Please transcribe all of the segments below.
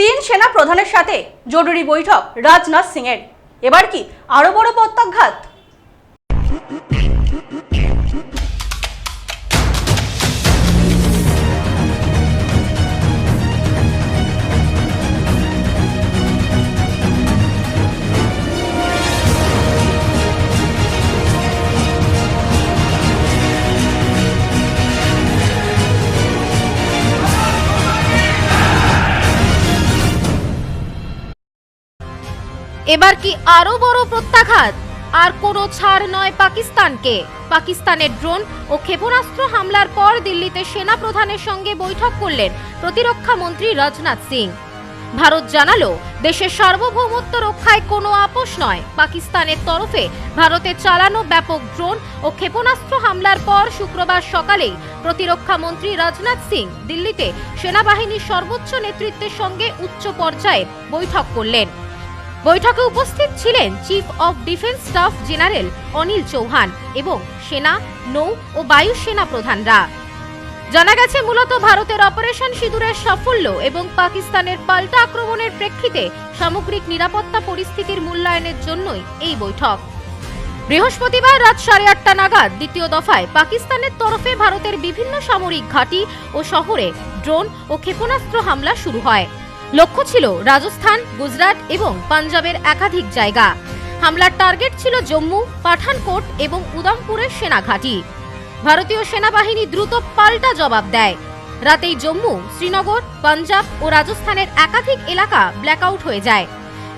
তিন সেনা প্রধানের সাথে জরুরি বৈঠক রাজনাথ সিং এর এবার কি আরও বড় প্রত্যাঘাত? এবার কি আরও বড় প্রত্যাঘাত? আর কোনো ছাড় নয় পাকিস্তানকে। পাকিস্তানের ড্রোন ও ক্ষেপণাস্ত্র হামলার পর দিল্লিতে সেনা প্রধানের সঙ্গে বৈঠক করলেন প্রতিরক্ষা মন্ত্রী রাজনাথ সিং। ভারত জানালো, দেশের সার্বভৌমত্ব রক্ষায় কোনো আপোষ নয়। পাকিস্তানের তরফে ভারতে চালানো ব্যাপক ড্রোন ও ক্ষেপণাস্ত্র হামলার পর শুক্রবার সকালেই প্রতিরক্ষা মন্ত্রী রাজনাথ সিং দিল্লিতে সেনাবাহিনীর সর্বোচ্চ নেতৃত্বের সঙ্গে উচ্চ পর্যায়ে বৈঠক করলেন। বৈঠকে উপস্থিত ছিলেন chief of defence staff general Anil Chauhan এবং সেনা, নৌ ও বায়ু সেনা প্রধানরা। জানা গেছে, মূলত ভারতের অপারেশন সিঁদুরের সাফল্য এবং পাকিস্তানের পাল্টা আক্রমণের প্রেক্ষিতে সামগ্রিক নিরাপত্তা পরিস্থিতির মূল্যায়নের জন্যই এই বৈঠক। বৃহস্পতিবার রাত সাড়ে আটটা নাগাদ দ্বিতীয় দফায় পাকিস্তানের তরফে ভারতের বিভিন্ন সামরিক ঘাঁটি ও শহরে ড্রোন ও ক্ষেপণাস্ত্র হামলা শুরু হয়। লক্ষ্য ছিল রাজস্থান, গুজরাট এবং পাঞ্জাবের একাধিক জায়গা। হামলার টার্গেট ছিল জম্মু, পাঠানকোট এবং উদমপুরের সেনা ঘাঁটি ভারতীয় সেনাবাহিনী দ্রুত পাল্টা জবাব দেয়। রাতেই জম্মু, শ্রীনগর, পাঞ্জাব ও রাজস্থানের একাধিক এলাকা ব্ল্যাকআউট হয়ে যায়।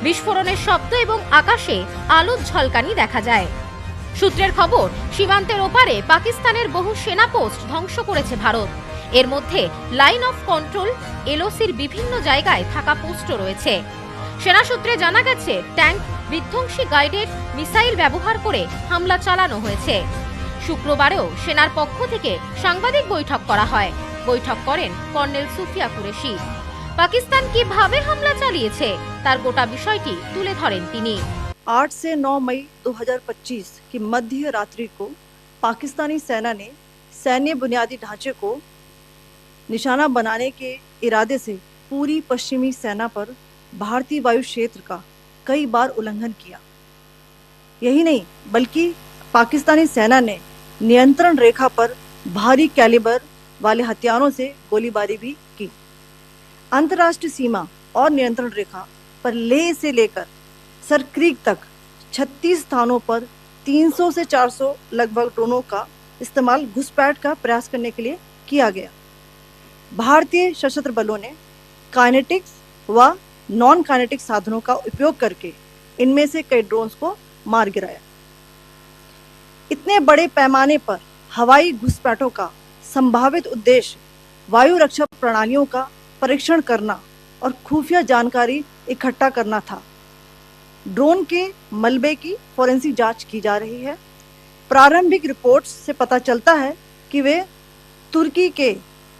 বিস্ফোরণের শব্দ এবং আকাশে আলোর ঝলকানি দেখা যায়। সূত্রের খবর, সীমান্তের ওপারে পাকিস্তানের বহু সেনা পোস্ট ধ্বংস করেছে ভারত। এর মধ্যে লাইন অফ কন্ট্রোল এলওসির বিভিন্ন জায়গায় থাকা পোস্টও রয়েছে সেনা সূত্রে জানা গেছে ট্যাঙ্ক বিধ্বংসী গাইডেড মিসাইল ব্যবহার করে হামলা চালানো হয়েছে শুক্রবারেও সেনার পক্ষ থেকে সাংবাদিক বৈঠক করা হয় বৈঠক করেন কর্নেল সুফিয়া কুরেশি পাকিস্তান কিভাবে হামলা চালিয়েছে তার গোটা বিষয়টি তুলে ধরেন তিনি 8 से 9 मई 2025 की मध्य रात्रि को पाकिस्तानी सेना ने सैन्य बुनियादी ढांचे को निशाना बनाने के इरादे से पूरी पश्चिमी सेना पर भारतीय वायु क्षेत्र का कई बार उल्लंघन किया। यही नहीं, बल्कि पाकिस्तानी सेना ने नियंत्रण रेखा पर भारी कैलिबर वाले हथियारों से गोलीबारी भी की। अंतर्राष्ट्रीय सीमा और नियंत्रण रेखा पर लेह से लेकर सर क्रीक तक 36 स्थानों पर 300 से 400 लगभग ड्रोनों का इस्तेमाल घुसपैठ का प्रयास करने के लिए किया गया। भारतीय सशस्त्र बलों ने काइनेटिक्स व नॉन काइनेटिक साधनों का उपयोग करके इनमें से कई ड्रोन्स को मार गिराया। इतने बड़े पैमाने पर हवाई घुसपैठों का संभावित उद्देश्य वायु रक्षा प्रणालियों का परीक्षण करना और खुफिया जानकारी इकट्ठा करना था। ड्रोन के मलबे की फोरेंसिक जाँच की जा रही है। प्रारंभिक रिपोर्ट्स से पता चलता है कि वे तुर्की के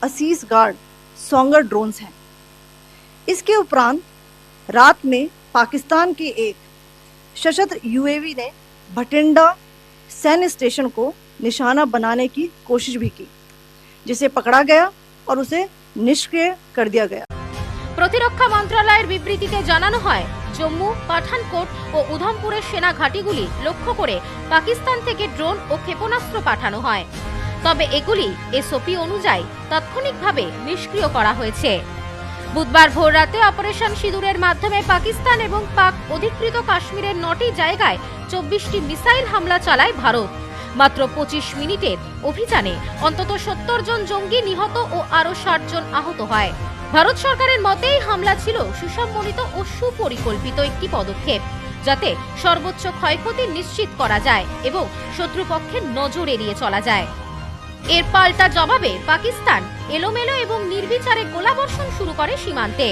असीस गार्ड सोंगर ड्रोन्स हैं इसके उपरांत रात में पाकिस्तान के एक सशस्त्र यूएवी ने भटिंडा सैन्य स्टेशन को निशाना बनाने की कोशिश भी की जिसे पकड़ा गया और उसे निष्क्रिय कर दिया गया প্রতিরক্ষা মন্ত্রণালয়ের বিবৃতিতে জানানো হয় জম্মু পাঠানকোট ও উধমপুরের সেনা ঘাঁটিগুলি লক্ষ্য করে পাকিস্তান থেকে ড্রোন ও ক্ষেপণাস্ত্র পাঠানো হয় তবে এগুলি এসওপি অনুযায়ী তাৎক্ষণিকভাবে নিষ্ক্রিয় করা হয়েছে। বুধবার ভোররাতে অপারেশন সিঁদুরের মাধ্যমে পাকিস্তান এবং পাক অধিকৃত কাশ্মীরের নটি জায়গায় চব্বিশটি মিসাইল হামলা চালায় ভারত। মাত্র পঁচিশ মিনিটের অভিযানে অন্তত সত্তর জন জঙ্গি নিহত ও আরও ষাট জন আহত হয়। ভারত সরকারের মতে এই হামলা ছিল সুসম্মনিত ও সুপরিকল্পিত একটি পদক্ষেপ, যাতে সর্বোচ্চ ক্ষয়ক্ষতি নিশ্চিত করা যায় এবং শত্রুপক্ষের নজর এড়িয়ে চলা যায়। এর পাল্টা জবাবে পাকিস্তান এলোমেলো এবং নির্বিচারে গোলাবর্ষণ শুরু করে সীমান্তে।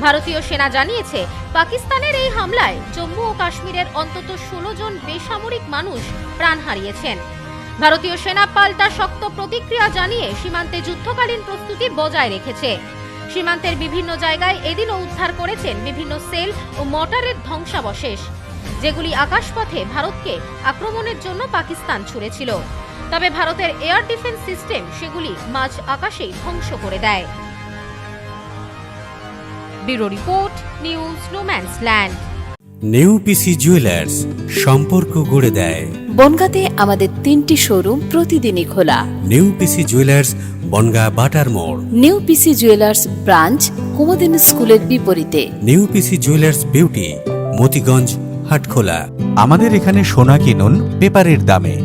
ভারতীয় সেনা জানিয়েছে, পাকিস্তানের এই হামলায় জম্মু ও কাশ্মীরের অন্তত ষোলো জন বেসামরিক মানুষ প্রাণ হারিয়েছেন। ভারতীয় সেনা পাল্টা শক্ত প্রতিক্রিয়া জানিয়ে সীমান্তে যুদ্ধকালীন প্রস্তুতি বজায় রেখেছে। সীমান্তের বিভিন্ন জায়গায় এদিনও উদ্ধার করেছেন বিভিন্ন সেল ও মর্টারের ধ্বংসাবশেষ, যেগুলি আকাশপথে ভারতকে আক্রমণের জন্য পাকিস্তান ছুড়েছিল। তবে ভারতের এয়ার ডিফেন্স সিস্টেম সেগুলি মাঝ আকাশেই ধ্বংস করে দেয়। Bureau report news no man's land. New PC jewellers সম্পর্ক গড়ে দেয়। বনগাঁতে আমাদের তিনটি শোরুম প্রতিদিনই খোলা। নেউপিসি জুয়েলার্স বনগা বাটার মোড়। New PC jewellers branch Kumudini স্কুলের বিপরীতে। New PC jewellers beauty Motiganj Hatkhola. আমাদের এখানে সোনা কিনুন পেপারের দামে।